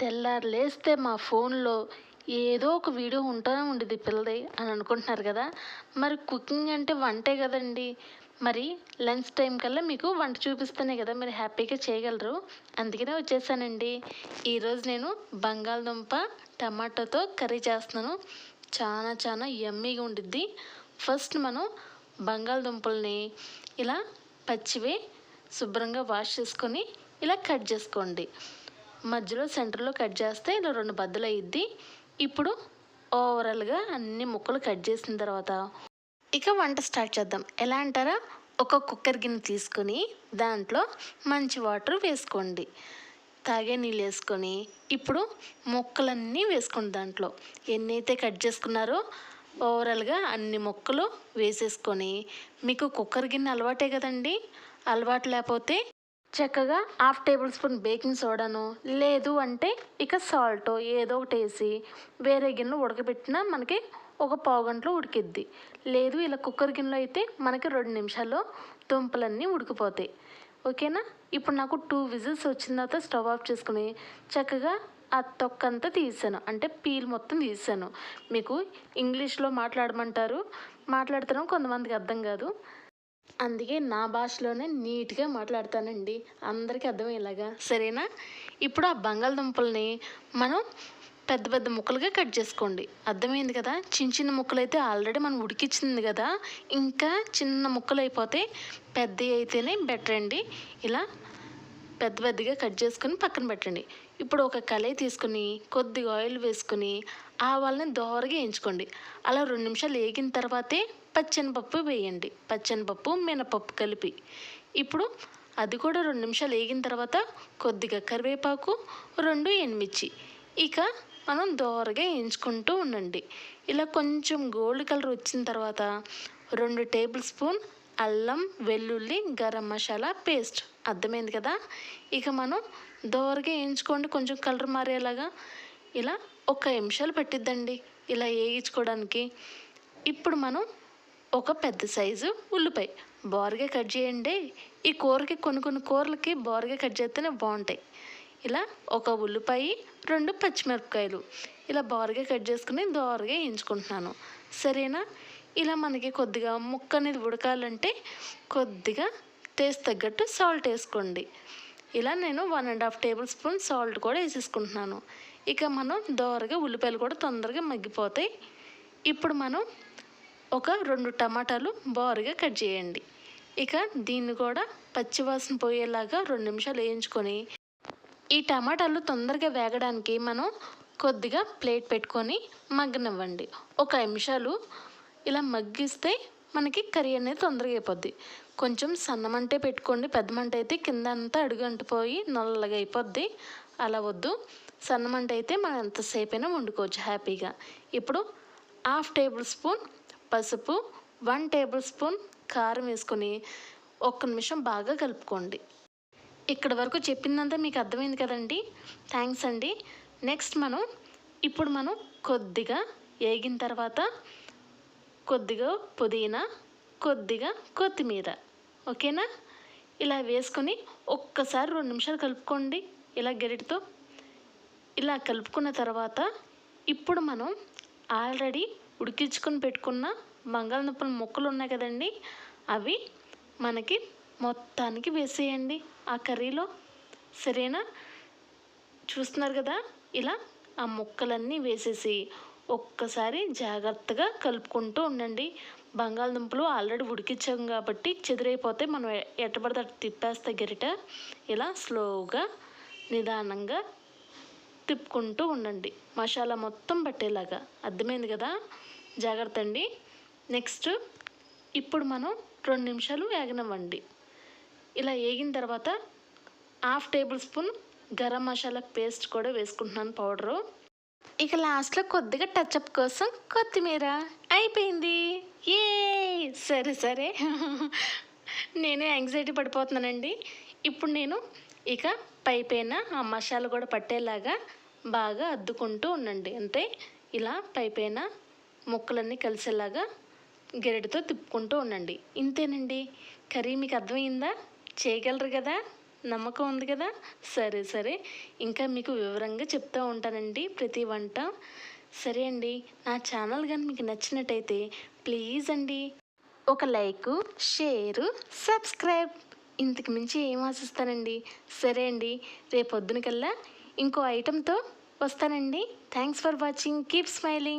తెల్లారి లేస్తే మా ఫోన్లో ఏదో ఒక వీడియో ఉంటూనే ఉండేది పిల్లది అని అనుకుంటున్నారు కదా. మరి కుకింగ్ అంటే వంటే కదండి. మరి లంచ్ టైం కల్లా మీకు వంట చూపిస్తేనే కదా మీరు హ్యాపీగా చేయగలరు. అందుకనే వచ్చేసానండి. ఈరోజు నేను బంగాళదుంప టమాటాతో కర్రీ చేస్తున్నాను. చాలా చాలా యమ్మీగా ఉండిద్ది. ఫస్ట్ మనం బంగాళదుంపల్ని ఇలా పచ్చివే శుభ్రంగా వాష్ చేసుకొని ఇలా కట్ చేసుకోండి. మధ్యలో సెంటర్లో కట్ చేస్తే ఇలా రెండు బద్దలు అయ్యిద్ది ఇప్పుడు ఓవరాల్గా అన్ని ముక్కలు కట్ చేసిన తర్వాత ఇక వంట స్టార్ట్ చేద్దాం. ఎలా అంటారా? ఒక కుక్కర్ గిన్నె తీసుకొని దాంట్లో మంచి వాటర్ వేసుకోండి. తాగే నీళ్ళు వేసుకొని ఇప్పుడు ముక్కలన్నీ వేసుకోండి దాంట్లో. ఎన్నైతే కట్ చేసుకున్నారో ఓవరాల్గా అన్ని ముక్కలు వేసేసుకొని మీకు కుక్కర్ గిన్నె అలవాటే కదండి. అలవాటు లేకపోతే చక్కగా హాఫ్ టేబుల్ స్పూన్ బేకింగ్ సోడాను లేదు అంటే ఇక సాల్ట్ ఏదో ఒకటి వేసి వేరే గిన్నెలో ఉడకబెట్టినా మనకి ఒక పావు గంటలో ఉడికిద్ది. లేదు ఇలా కుక్కర్ గిన్నెలో అయితే మనకి రెండు నిమిషాల్లో దుంపలన్నీ ఉడికిపోతాయి. ఓకేనా? ఇప్పుడు నాకు టూ విజిల్స్ వచ్చిన తర్వాత స్టవ్ ఆఫ్ చేసుకుని చక్కగా ఆ తొక్కంతా తీసాను. అంటే పీల్ మొత్తం తీసాను. మీకు ఇంగ్లీష్లో మాట్లాడమంటారు. మాట్లాడతాను కొంతమందికి అర్థం కాదు. అందుకే నా భాషలోనే నీట్గా మాట్లాడతానండి. అందరికీ అర్థమయ్యేలాగా. సరేనా? ఇప్పుడు ఆ బంగాళదుంపల్ని మనం పెద్ద పెద్ద ముక్కలుగా కట్ చేసుకోండి. అర్థమైంది కదా? చిన్న చిన్న ముక్కలు అయితే ఆల్రెడీ మనం ఉడికించింది కదా? ఇంకా చిన్న ముక్కలు అయిపోతే పెద్దవి అయితేనే బెటర్ అండి. ఇలా పెద్ద పెద్దగా కట్ చేసుకొని పక్కన పెట్టండి. ఇప్పుడు ఒక కళాయి తీసుకొని కొద్దిగా ఆయిల్ వేసుకొని ఆవాలని దోరగా వేయించుకోండి. అలా రెండు నిమిషాలు వేగిన తర్వాతే పచ్చనిపప్పు వేయండి. పచ్చనిపప్పు మినపప్పు కలిపి. ఇప్పుడు అది కూడా రెండు నిమిషాలు వేగిన తర్వాత కొద్దిగా కరివేపాకు రెండు ఎనిమిర్చి. ఇక మనం దోరగా వేయించుకుంటూ ఉండండి. ఇలా కొంచెం గోల్డ్ కలర్ వచ్చిన తర్వాత రెండు టేబుల్ స్పూన్ అల్లం వెల్లుల్లి గరం మసాలా పేస్ట్. అర్థమైంది కదా? ఇక మనం దోరగా వేయించుకోండి. కొంచెం కలర్ మారేలాగా. ఇలా ఒక నిమిషాలు పట్టిద్దండి ఇలా వేయించుకోవడానికి. ఇప్పుడు మనం ఒక పెద్ద సైజు ఉల్లిపాయ బోరగా కట్ చేయండి. ఈ కూరకి కొన్ని కొన్ని కూరలకి బోరగా కట్ చేస్తేనే బాగుంటాయి. ఇలా ఒక ఉల్లిపాయ రెండు పచ్చిమిరపకాయలు ఇలా బోరగా కట్ చేసుకుని దోరగా వేయించుకుంటున్నాను. సరేనా? ఇలా మనకి కొద్దిగా ముక్క అనేది ఉడకాలంటే కొద్దిగా టేస్ట్ తగ్గట్టు సాల్ట్ వేసుకోండి. ఇలా నేను one and half tablespoon salt కూడా వేసేసుకుంటున్నాను. ఇక మనం దోరగా ఉల్లిపాయలు కూడా తొందరగా మగ్గిపోతాయి. ఇప్పుడు మనం ఒక రెండు టమాటాలు బోరగా కట్ చేయండి. ఇక దీన్ని కూడా పచ్చివాసన పోయేలాగా రెండు నిమిషాలు వేయించుకొని ఈ టమాటాలు తొందరగా వేగడానికి మనం కొద్దిగా ప్లేట్ పెట్టుకొని మగ్గనివ్వండి. ఒక నిమిషాలు ఇలా మగ్గిస్తే మనకి కర్రీ అనేది తొందరగా అయిపోద్ది. కొంచెం సన్నమంటే పెట్టుకోండి పెద్ద మంట అయితే కింద అంతా అడుగు నల్లగా అయిపోద్ది. అలా వద్దు. సన్నమంట అయితే మనం ఎంతసేపు అయినా వండుకోవచ్చు హ్యాపీగా. ఇప్పుడు హాఫ్ టేబుల్ స్పూన్ పసుపు వన్ టేబుల్ స్పూన్ కారం వేసుకొని ఒక్క నిమిషం బాగా కలుపుకోండి. ఇక్కడ వరకు చెప్పిందంతా మీకు అర్థమైంది కదండి? థ్యాంక్స్ అండి. నెక్స్ట్ మనం ఇప్పుడు మనం కొద్దిగా వేగిన తర్వాత కొద్దిగా పుదీనా కొద్దిగా కొత్తిమీర. ఓకేనా? ఇలా వేసుకొని ఒక్కసారి రెండు నిమిషాలు కలుపుకోండి. ఇలా గరిటతో ఇలా కలుపుకున్న తర్వాత ఇప్పుడు మనం ఆల్రెడీ ఉడికించుకొని పెట్టుకున్న బంగాళదుంపల ముక్కలు ఉన్నాయి కదండి అవి మనకి మొత్తానికి వేసేయండి. ఆ కర్రీలో సరేనా? చూస్తున్నారు కదా? ఇలా ఆ ముక్కలన్నీ వేసేసి ఒక్కసారి జాగ్రత్తగా కలుపుకుంటూ ఉండండి. బంగాళదుంపలు ఆల్రెడీ ఉడికించాం కాబట్టి చెదిరైపోతే మనం ఎట్టబడితే అటు తిప్పేస్తే గరిట ఇలా స్లోగా నిదానంగా తిప్పుకుంటూ ఉండండి. మసాలా మొత్తం పట్టేలాగా అర్థమైంది కదా? జాగ్రత్త అండి. నెక్స్ట్ ఇప్పుడు మనం రెండు నిమిషాలు వేగనివ్వండి ఇలా వేగిన తర్వాత half tablespoon garam masala paste కూడా వేసుకుంటున్నాను పౌడరు. ఇక లాస్ట్లో కొద్దిగా టచ్అప్ కోసం కొత్తిమీర. అయిపోయింది. ఏ సరే సరే. నేను యాంగ్జైటీ పడిపోతున్నానండి. ఇప్పుడు నేను ఇక పై పైన ఆ మసాలా కూడా పట్టేలాగా బాగా అద్దుకుంటూ ఉండండి. అంతే. ఇలా పైపైన ముక్కలన్నీ కలిసేలాగా గెరటితో తిప్పుకుంటూ ఉండండి. ఇంతేనండి. కర్రీ మీకు అర్థమైందా? చేయగలరు కదా? నమ్మకం ఉంది కదా? సరే సరే. ఇంకా మీకు వివరంగా చెప్తూ ఉంటానండి ప్రతి వంట. సరే అండి. నా ఛానల్ కానీ మీకు నచ్చినట్టయితే ప్లీజ్ అండి ఒక లైక్ షేరు సబ్స్క్రైబ్. ఇంతకు మించి ఏం ఆశిస్తానండి? సరే అండి. రేపొద్దున కల్లా ఇంకో ఐటెంతో వస్తానండి. Thanks for watching keep smiling